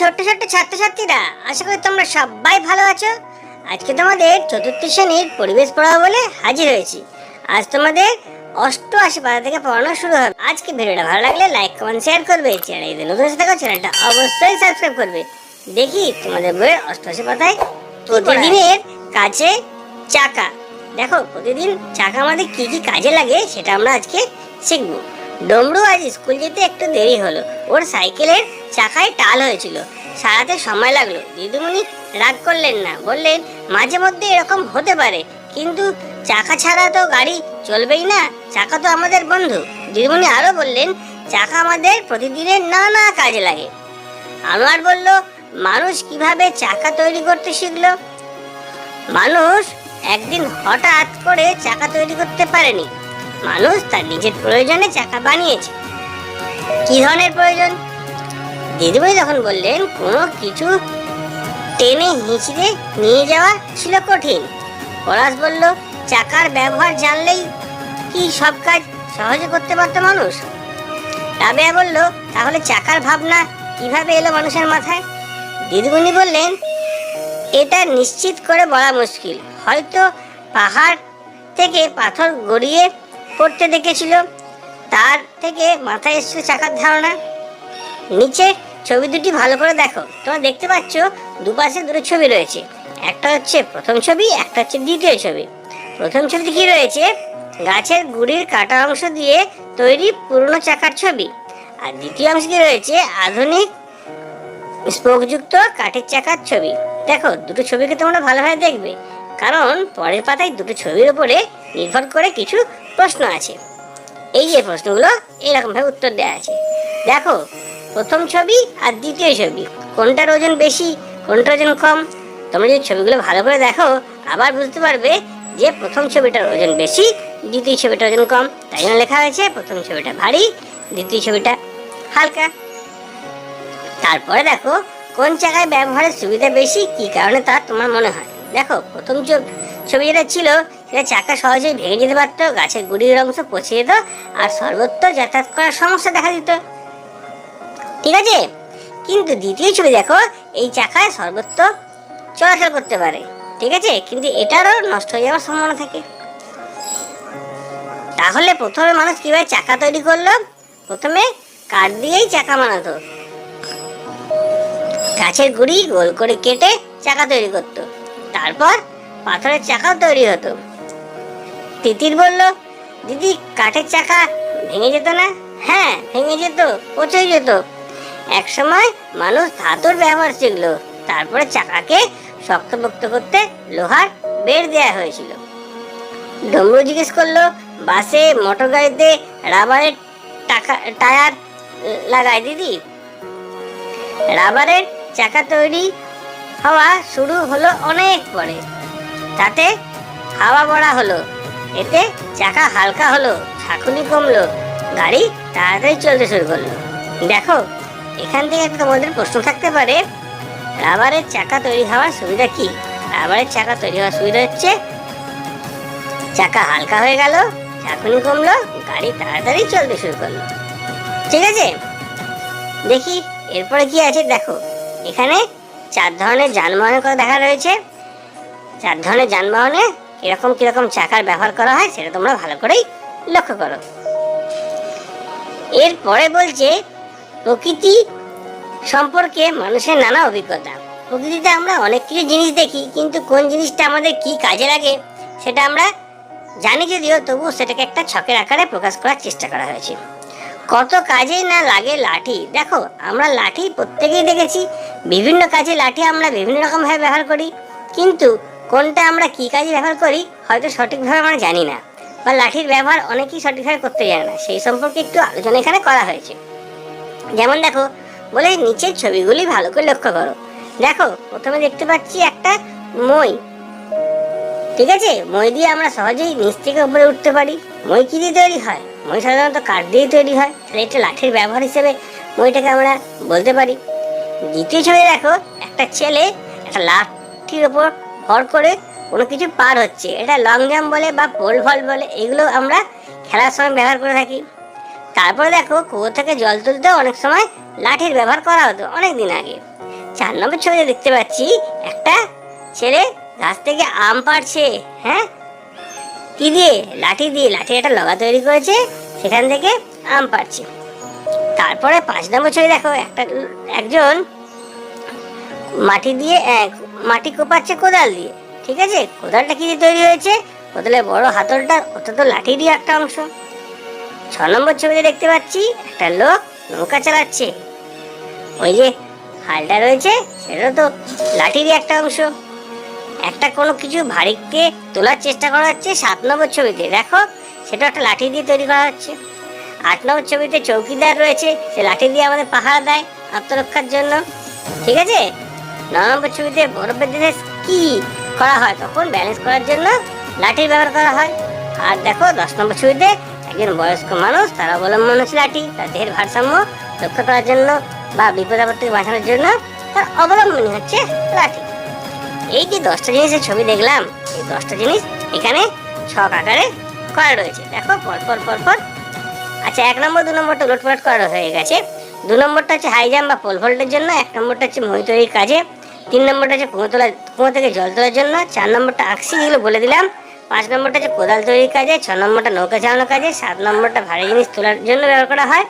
ছোট্ট ছোট্ট ছাত্রছাত্রীরা, আশা করি তোমরা সবাই ভালো আছো। আজকে তোমাদের চতুর্থ শ্রেণির পরিবেশ পড়াবো বলে হাজির হয়েছি। আজ তোমাদের অষ্টআশি পাতা থেকে পড়ানো শুরু হবে। আজকে ভিডিওটা ভালো লাগলে লাইক, কমেন্ট, শেয়ার করবে। চ্যানেল যদি নতুন এসে থাকো, চ্যানেলটা অবশ্যই সাবস্ক্রাইব করবে। দেখি তোমাদের বইয়ের অষ্টআশি পাতায় প্রতিদিনের কাছে চাকা। দেখো, প্রতিদিন চাকা আমাদের কি কি কাজে লাগে সেটা আমরা আজকে শিখব। ডমরু আজ স্কুল যেতে একটু দেরি হলো। ওর সাইকেলের চাকায় টাল হয়েছিল। সারাতে সময় লাগল। দিদিমণি রাগ করলেন না, বললেন, মাঝে মধ্যে এরকম হতে পারে, কিন্তু চাকা ছাড়া তো গাড়ি চলবেই না, চাকা তো আমাদের বন্ধু। দিদিমণি আরও বললেন, চাকা আমাদের প্রতিদিনের নানা কাজে লাগে। আনোয়ার বলল, মানুষ কীভাবে চাকা তৈরি করতে শিখলো? মানুষ একদিন হঠাৎ করে চাকা তৈরি করতে পারেনি। মানুষ তার নিজের প্রয়োজনে চাকা বানিয়েছে। কি ধরনের প্রয়োজন? দিদিমণি তখন বললেন, কোনো কিছু টেনে হিঁচড়ে নিয়ে যাওয়া ছিল কঠিন। পলাশ বলল, চাকার ব্যবহার জানলেই কি সব কাজ সহজে করতে পারতো মানুষ? রাবেয়া বলল, তাহলে চাকার ভাবনা কীভাবে এলো মানুষের মাথায়? দিদিমণি বললেন, এটা নিশ্চিত করে বলা মুশকিল। হয়তো পাহাড় থেকে পাথর গড়িয়ে পড়তে দেখেছিল, তার থেকে মাথায় এসেছিল চাকার ধারণা। নিচে ছবি দুটি ভালো করে দেখো। তোমরা দেখতে পাচ্ছ দুপাশে দুটো ছবি রয়েছে। একটা হচ্ছে প্রথম ছবি, একটা হচ্ছে দ্বিতীয় ছবি। প্রথম ছবিতে কি রয়েছে? গাছের গুড়ির কাটা অংশ দিয়ে তৈরি পুরনো চাকার ছবি। আর দ্বিতীয় অংশ কি রয়েছে? আধুনিক স্পোকযুক্ত কাঠের চাকার ছবি। দেখো, দুটো ছবিকে তোমরা ভালোভাবে দেখবে। কারণ পরের পাতায় দুটো ছবির উপরে নির্ভর করে কিছু প্রশ্ন আছে। এই যে প্রশ্নগুলো, এরকমভাবে উত্তর দেওয়া আছে। দেখো প্রথম ছবি আর দ্বিতীয় ছবি। কোনটার ওজন বেশি কোনটার ওজন কম, তোমরা যদি ছবিগুলো ভালো করে দেখো, আবার বুঝতে পারবে যে প্রথম ছবিটার ওজন বেশি, দ্বিতীয় ছবিটার ওজন কম। তাই জন্য লেখা হয়েছে, প্রথম ছবিটা ভারী, দ্বিতীয় ছবিটা হালকা। তারপরে দেখো, কোন জায়গায় ব্যবহারের সুবিধা বেশি, কি কারণে তা তোমার মনে হয়? দেখো, প্রথম ছবি যেটা ছিল, সেটা চাকা সহজেই ভেঙে যেতে পারতো, গাছের গুড়ির অংশ পচে যেত, আর সর্বত্র যাতায়াত করার সমস্যা দেখা দিত। ঠিক আছে? কিন্তু দ্বিতীয় ছবি দেখো, এই চাকায় সর্বত্র চলাচল করতে পারে। ঠিক আছে? কিন্তু এটারও নষ্ট হয়ে যাওয়ার সম্ভাবনা থাকে। তাহলে প্রথমে মানুষ কীভাবে চাকা তৈরি করল? প্রথমে কাঠ দিয়েই চাকা বানাতো। গাছের গুড়ি গোল করে কেটে চাকা তৈরি করত। তারপর পাথরের চাকাও তৈরি হতো। তিতির বলল, দিদি, কাঠের চাকা ভেঙে যেত না? হ্যাঁ ভেঙে যেত পচে যেত। একসময় মানুষ ধাতুর ব্যবহার শিখলো, তারপরে চাকাকে শক্তপোক্ত করতে লোহার বের দেয়া হয়েছিল। ডমরু জিজ্ঞেস করল, বাসে, মোটর গাড়িতে রাবারের টাকা, টায়ার লাগায় দিদি? রাবারের চাকা তৈরি হওয়া শুরু হলো অনেক পরে। তাতে হাওয়া বড়া হলো, এতে চাকা হালকা হলো, ঝাঁকুনি কমলো, গাড়ি তাড়াতাড়ি চলতে শুরু করল। দেখো এখান থেকে একটা তোমাদের প্রশ্ন থাকতে পারে, রাবারের চাকা তৈরি হওয়ার সুবিধা কি? রাবারের চাকা তৈরি হওয়ার সুবিধা হচ্ছে, চাকা হালকা হয়ে গেল, ঝাঁকুনি কমলো, গাড়ি তাড়াতাড়ি চলতে শুরু করল। ঠিক আছে? দেখি, এরপরে কি আছে দেখো। এখানে চার ধরনের যানবাহনের কথা দেখা রয়েছে। চার ধরনের যানবাহনে কীরকম কীরকম চাকার ব্যবহার করা হয়, সেটা তোমরা ভালো করেই লক্ষ্য করো। এরপরে বলছে প্রকৃতি সম্পর্কে মানুষের নানা অভিজ্ঞতা। প্রকৃতিতে আমরা অনেক কিছু জিনিস দেখি, কিন্তু কোন জিনিসটা আমাদের কি কাজে লাগে সেটা আমরা জানি যদিও, তবুও সেটাকে একটা ছকের আকারে প্রকাশ করার চেষ্টা করা হয়েছে। কত কাজেই না লাগে লাঠি। দেখো, আমরা লাঠি প্রত্যেকেই দেখেছি, বিভিন্ন কাজে লাঠি আমরা বিভিন্ন রকমভাবে ব্যবহার করি, কিন্তু কোনটা আমরা কি কাজে ব্যবহার করি হয়তো সঠিকভাবে আমরা জানি না। বা লাঠির ব্যবহার অনেকেই সঠিকভাবে করতে জানে না। সেই সম্পর্কে একটু আলোচনা এখানে করা হয়েছে। যেমন দেখো, বলে নিচের ছবিগুলি ভালো করে লক্ষ্য করো। দেখো, প্রথমে দেখতে পাচ্ছি একটা মই। ঠিক আছে? মই দিয়ে আমরা সহজেই নিচ থেকে উপরে উঠতে পারি। মই কি দিয়ে তৈরি হয়? মই সাধারণত কাঠ দিয়ে তৈরি হয়। তাহলে এটা লাঠির ব্যবহার হিসেবে মইটাকে আমরা বলতে পারি। দ্বিতীয় ছবি দেখো, একটা ছেলে একটা লাঠির ওপর ভর করে কোনো কিছু পার হচ্ছে। এটা লং জাম্প বলে বা পোল ভল বলে, এগুলো আমরা খেলার সময় ব্যবহার করে থাকি। তারপরে দেখো কুয়ো থেকে জল তুলতে অনেক সময় লাঠির ব্যবহার করা হতো অনেক দিন আগে। চার নম্বর ছবিতে দেখতে পাচ্ছি একটা ছেলে গাছ থেকে আম পাড়ছে হ্যাঁ? কি দিয়ে? লাঠি দিয়ে। লাঠির একটা লগা তৈরি করেছে, সেখান থেকে আম পাড়ছে। তারপরে পাঁচ নম্বর ছবি দেখো, একটা একজন মাটি দিয়ে মাটি কোপাচ্ছে কোদাল দিয়ে, ঠিক আছে? কোদালটা কি দিয়ে তৈরি হয়েছে? কোদালের বড় হাতলটা তো লাঠি দিয়ে একটা অংশ। ছ নম্বর ছবিতে দেখতে পাচ্ছি। একটা লোক নৌকা চালাচ্ছে। ওই যে হালটা রয়েছে সেটা তো লাঠিরই একটা অংশ। একটা কোনো কিছু ভারীকে তোলার চেষ্টা করা হচ্ছে সাত নম্বর ছবিতে দেখো, সেটা একটা লাঠি দিয়ে তৈরি করা হচ্ছে। আট নম্বর ছবিতে চৌকিদার রয়েছে, সে লাঠি দিয়ে আমাদের পাহারা দেয় আত্মরক্ষার জন্য। ঠিক আছে? ন নম্বর ছবিতে বরফের দেশে কি করা হয়? তখন ব্যালেন্স করার জন্য লাঠির ব্যবহার করা হয়। আর দেখো, দশ নম্বর ছবিতে একজন বয়স্ক মানুষ, তার অবলম্বন হচ্ছে লাঠি তার দেহের ভারসাম্য রক্ষা করার জন্য বা বিপদ থেকে বাঁচানোর জন্য তার অবলম্বনই হচ্ছে লাঠি। এই যে দশটা জিনিসের ছবি দেখলাম, এই দশটা জিনিস এখানে ছক আকারে করা রয়েছে। দেখো, পর পর পর পর। আচ্ছা এক নম্বর, দু নম্বরটা উলটপালট করা হয়ে গেছে। দু নম্বরটা হচ্ছে হাই জাম্প বা পোল ভোল্টের জন্য, এক নম্বরটা হচ্ছে মই তৈরির কাজে, তিন নম্বরটা হচ্ছে কুয়ো তোলা, কুয়ো থেকে জল তোলার জন্য, চার নম্বরটা আঁকসি যেগুলো বলে দিলাম। পাঁচ নম্বরটা হচ্ছে কোদাল তৈরির কাজে ছ নম্বরটা নৌকা চালানোর কাজে সাত নম্বরটা ভারী জিনিস তোলার জন্য ব্যবহার করা হয়।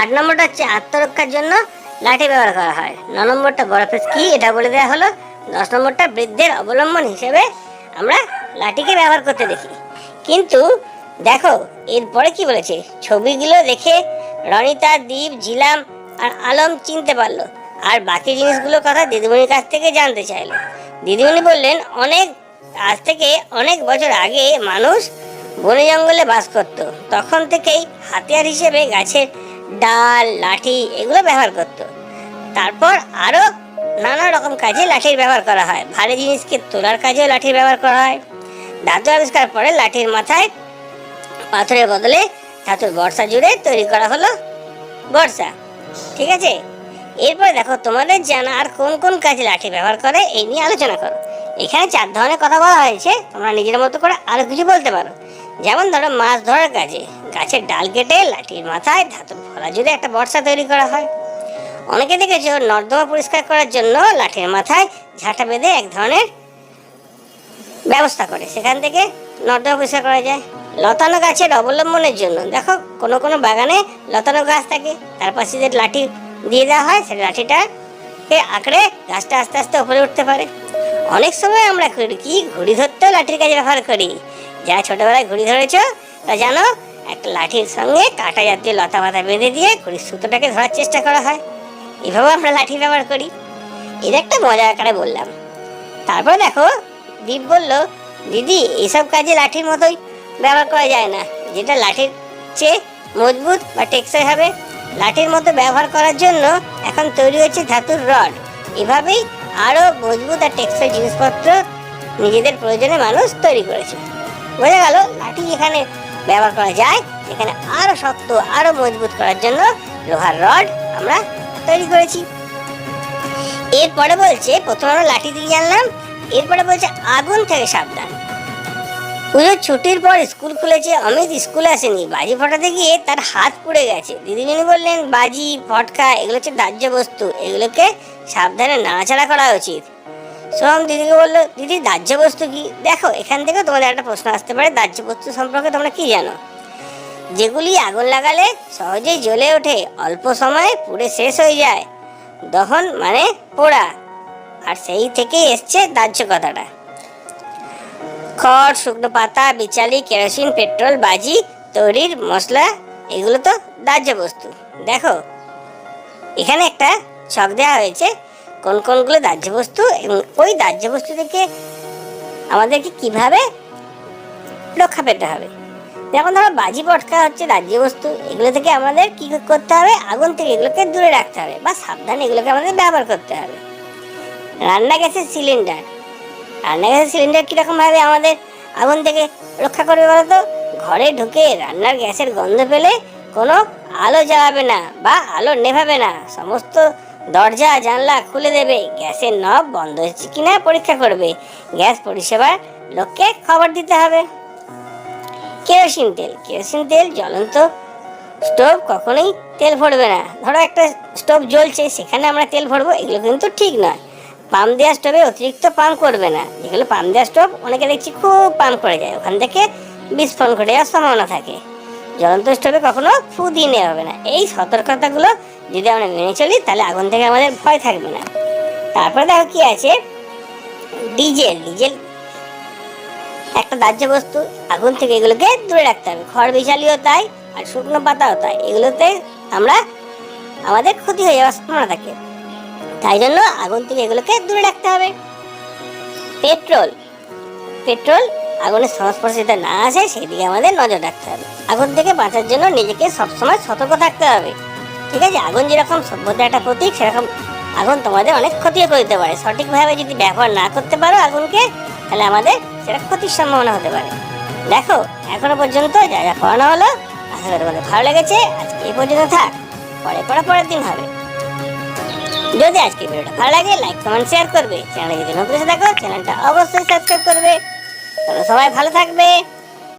আট নম্বরটা হচ্ছে আত্মরক্ষার জন্য লাঠি ব্যবহার করা হয়। ন নম্বরটা বরফের কি এটা বলে দেওয়া হলো। দশ নম্বরটা বৃদ্ধের অবলম্বন হিসেবে আমরা লাঠিকে ব্যবহার করতে দেখি। কিন্তু দেখো, এরপরে কি বলেছে? ছবিগুলো দেখে রনিতা দীপ জিলাম আর আলম চিনতে পারল। আর বাকি জিনিসগুলোর কথা দিদিমণির কাছ থেকে জানতে চাইলো। দিদিমণি বললেন, অনেক আজ থেকে অনেক বছর আগে মানুষ বনে জঙ্গলে বাস করত। তখন থেকেই হাতিয়ার হিসেবে গাছের ডাল, লাঠি এগুলো ব্যবহার করত। তারপর আরও নানা রকম কাজে লাঠির ব্যবহার করা হয়। ভারী জিনিসকে তোলার কাজেও লাঠির ব্যবহার করা হয়। ধাতু আবিষ্কার পরে লাঠির মাথায় পাথরের বদলে ধাতুর বর্ষা জুড়ে তৈরি করা হলো বর্ষা। ঠিক আছে? এরপর দেখো, তোমাদের জানা আর কোন কোন কাজে লাঠি ব্যবহার করে, এই নিয়ে আলোচনা করো। এখানে চার ধরনের কথা বলা হয়েছে, তোমরা নিজের মতো করে আরও কিছু বলতে পারো। যেমন ধরো মাছ ধরার কাজে, গাছের ডাল কেটে লাঠির মাথায় ধাতুর ফলা জুড়ে একটা বর্ষা তৈরি করা হয়। অনেকে দেখেছ নর্দমা পরিষ্কার করার জন্য লাঠির মাথায় ঝাঁটা বেঁধে এক ধরনের ব্যবস্থা করে। সেখান থেকে নর্দমা পরিষ্কার করা যায়। লতানো গাছের অবলম্বনের জন্য। দেখো, কোনো কোনো বাগানে লতানো গাছ থাকে, তার পাশে যে লাঠি দিয়ে দেওয়া হয়, সেই লাঠিটাকে আঁকড়ে গাছটা আস্তে আস্তে উপরে উঠতে পারে। অনেক সময় আমরা করি কি ঘুড়ি ধরতেও লাঠির কাজে ব্যবহার করি। যারা ছোটবেলায় ঘুড়ি ধরেছ তা জানো, একটা লাঠির সঙ্গে কাঁটা জাতীয় লতা পাতা বেঁধে দিয়ে ঘুড়ির সুতোটাকে ধরার চেষ্টা করা হয়। এভাবে আমরা লাঠি ব্যবহার করি। এটা একটা মজা আকারে বললাম। তারপর দেখো, দীপ বলল, দিদি এইসব কাজে লাঠির মতোই ব্যবহার করা যায় না। যেটা লাঠির চেয়ে মজবুত বা টেকসই হবে। লাঠির মতো ব্যবহার করার জন্য এখন তৈরি হচ্ছে ধাতুর রড। এভাবেই আরও মজবুত আর টেক্সটাইল জিনিসপত্র নিজেদের প্রয়োজনে মানুষ তৈরি করেছে। বোঝা গেল, লাঠি যেখানে ব্যবহার করা যায় সেখানে আরও শক্ত আরও মজবুত করার জন্য লোহার রড আমরা তৈরি করেছি। এরপরে বলছে, প্রথমে আমরা লাঠি দিয়ে জানলাম এরপরে বলছে আগুন থেকে সাবধান। পুজোর ছুটির পর স্কুল খুলেছে, অমিত স্কুলে আসেনি। বাজি ফটাতে গিয়ে তার হাত পুড়ে গেছে। দিদিমণি বললেন, বাজি, ফটকা, এগুলো হচ্ছে দাহ্য বস্তু। এগুলোকে সাবধানে নাড়াচাড়া করা উচিত। সোহম দিদিকে বলল, দিদি, দাহ্য বস্তু কি? দেখো, এখান থেকে তোমাদের একটা প্রশ্ন আসতে পারে, দাহ্য বস্তু সম্পর্কে তোমরা কি জানো? যেগুলি আগুন লাগালে সহজেই জ্বলে ওঠে, অল্প সময়ে পুড়ে শেষ হয়ে যায়। দহন মানে পোড়া। আর সেই থেকেই এসছে দাহ্য কথাটা। খড়, শুকনো পাতা, বিচালি, কেরোসিন, পেট্রোল, বাজি, তৈরির মশলা, এগুলো তো দাহ্য বস্তু। দেখো, এখানে একটা ছক দেওয়া হয়েছে, কোন কোনগুলো দাহ্য বস্তু এবং ওই দাহ্য বস্তু থেকে আমাদেরকে কীভাবে রক্ষা পেতে হবে। যেমন ধরো, বাজি পটকা হচ্ছে দাহ্য বস্তু, এগুলো থেকে আমাদের কি করতে হবে? আগুন থেকে এগুলোকে দূরে রাখতে হবে বা সাবধানে এগুলোকে আমাদের ব্যবহার করতে হবে। রান্না গ্যাসের সিলিন্ডার রান্না গ্যাসের সিলিন্ডার কীরকমভাবে আমাদের আগুন থেকে রক্ষা করবে বলো তো ঘরে ঢুকে রান্নার গ্যাসের গন্ধ পেলে কোনো আলো জ্বালাবে না বা আলো নেভাবে না। সমস্ত দরজা, জানলা খুলে দেবে। গ্যাসের নব বন্ধ হচ্ছে কিনা পরীক্ষা করবে। গ্যাস পরিষেবার লোককে খবর দিতে হবে। কেরোসিন তেল। কেরোসিন তেল জ্বলন্ত স্টোভ কখনোই তেল ভরবে না। ধরো একটা স্টোভ জ্বলছে, সেখানে আমরা তেল ভরবো, এগুলো কিন্তু ঠিক নয়। পাম্প দেওয়া স্টোভে অতিরিক্ত পাম্প করবে না। যেগুলো পাম্প দেওয়া স্টোভ অনেকে দেখছি খুব পাম্প করে যায়। ওখান থেকে বিস্ফোরণ ঘটে যাওয়ার সম্ভাবনা থাকে। জ্বলন্ত স্টোভে কখনো ফু দিয়ে নেওয়া হবে না। এই সতর্কতাগুলো যদি আমরা মেনে চলি, তাহলে আগুন থেকে আমাদের ভয় থাকবে না। তারপরে দেখো কি আছে? ডিজেল। ডিজেল একটা দাহ্য বস্তু। আগুন থেকে এগুলোকে দূরে রাখতে হবে। খড় বিশালিও তাই, আর শুকনো পাতাও তাই। এগুলোতে আমরা, আমাদের ক্ষতি হয়ে যাওয়ার সম্ভাবনা থাকে। তাই জন্য আগুন থেকে এগুলোকে দূরে রাখতে হবে। পেট্রোল পেট্রোল আগুনের সংস্পর্শে যাতে না আসে সেদিকে আমাদের নজর রাখতে হবে। আগুন থেকে বাঁচার জন্য নিজেকে সবসময় সতর্ক থাকতে হবে। ঠিক আছে? আগুন যেরকম সভ্যতার একটা প্রতীক, সেরকম আগুন তোমাদের অনেক ক্ষতিও করতে পারে। সঠিকভাবে যদি ব্যবহার না করতে পারো আগুনকে, তাহলে আমাদের সেটা ক্ষতির সম্ভাবনা হতে পারে। দেখো, এখনও পর্যন্ত যা যা পড়ানো হলো, আশা করি তোমাদের ভালো লেগেছে। আজকে এই পর্যন্ত থাক। পরে পড়া পরের দিন হবে। যদি আজকে ভিডিওটা ভালো লাগে লাইক কমেন্ট শেয়ার করবে। চ্যানেলে যদি নতুন দেখো চ্যানেলটা অবশ্যই সাবস্ক্রাইব করবে। তোমরা সবাই ভালো থাকবে।